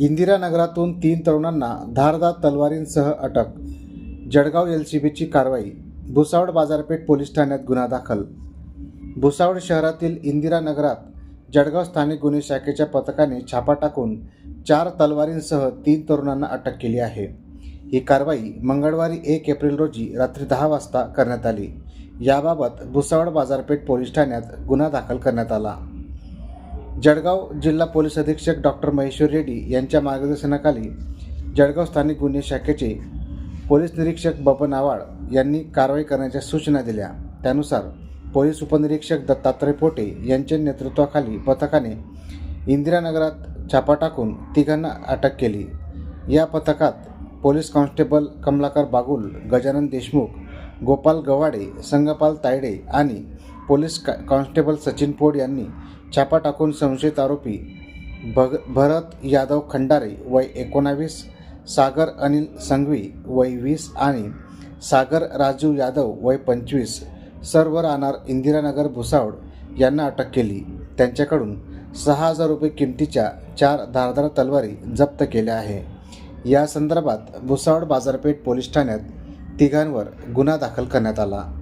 इंदिरानगरातून तीन तरुणांना धारदार तलवारींसह अटक. जळगाव एल सी बीची कारवाई. भुसावळ बाजारपेठ पोलीस ठाण्यात गुन्हा दाखल. भुसावळ शहरातील इंदिरानगरात जळगाव स्थानिक गुन्हे शाखेच्या पथकाने छापा टाकून चार तलवारींसह तीन तरुणांना अटक केली आहे. ही कारवाई मंगळवारी एक एप्रिल रोजी रात्री दहा वाजता करण्यात आली. याबाबत भुसावळ बाजारपेठ पोलीस ठाण्यात गुन्हा दाखल करण्यात आला. जळगाव जिल्हा पोलीस अधीक्षक डॉक्टर महेश्वर रेड्डी यांच्या मार्गदर्शनाखाली जळगाव स्थानिक गुन्हे शाखेचे पोलीस निरीक्षक बबन आवाड यांनी कारवाई करण्याच्या सूचना दिल्या. त्यानुसार पोलीस उपनिरीक्षक दत्तात्रय पोटे यांच्या नेतृत्वाखाली पथकाने इंदिरानगरात छापा टाकून तिघांना अटक केली. या पथकात पोलीस कॉन्स्टेबल कमलाकर बागुल गजानन देशमुख गोपाल गवाडे संगपाल तायडे आणि पोलीस का कॉन्स्टेबल सचिन पोड यांनी छापा टाकून संशयित आरोपी भग भरत यादव खंडारे वय एकोणावीस सागर अनिल संघवी वय वीस आणि सागर राजू यादव वय पंचवीस सर्व राहणार इंदिरानगर भुसावळ यांना अटक केली. त्यांच्याकडून सहा हजार रुपये किमतीच्या चार धारदार तलवारी जप्त केल्या आहे. या संदर्भात भुसावळ बाजारपेठ पोलीस ठाण्यात तिघांवर गुन्हा दाखल करण्यात आला.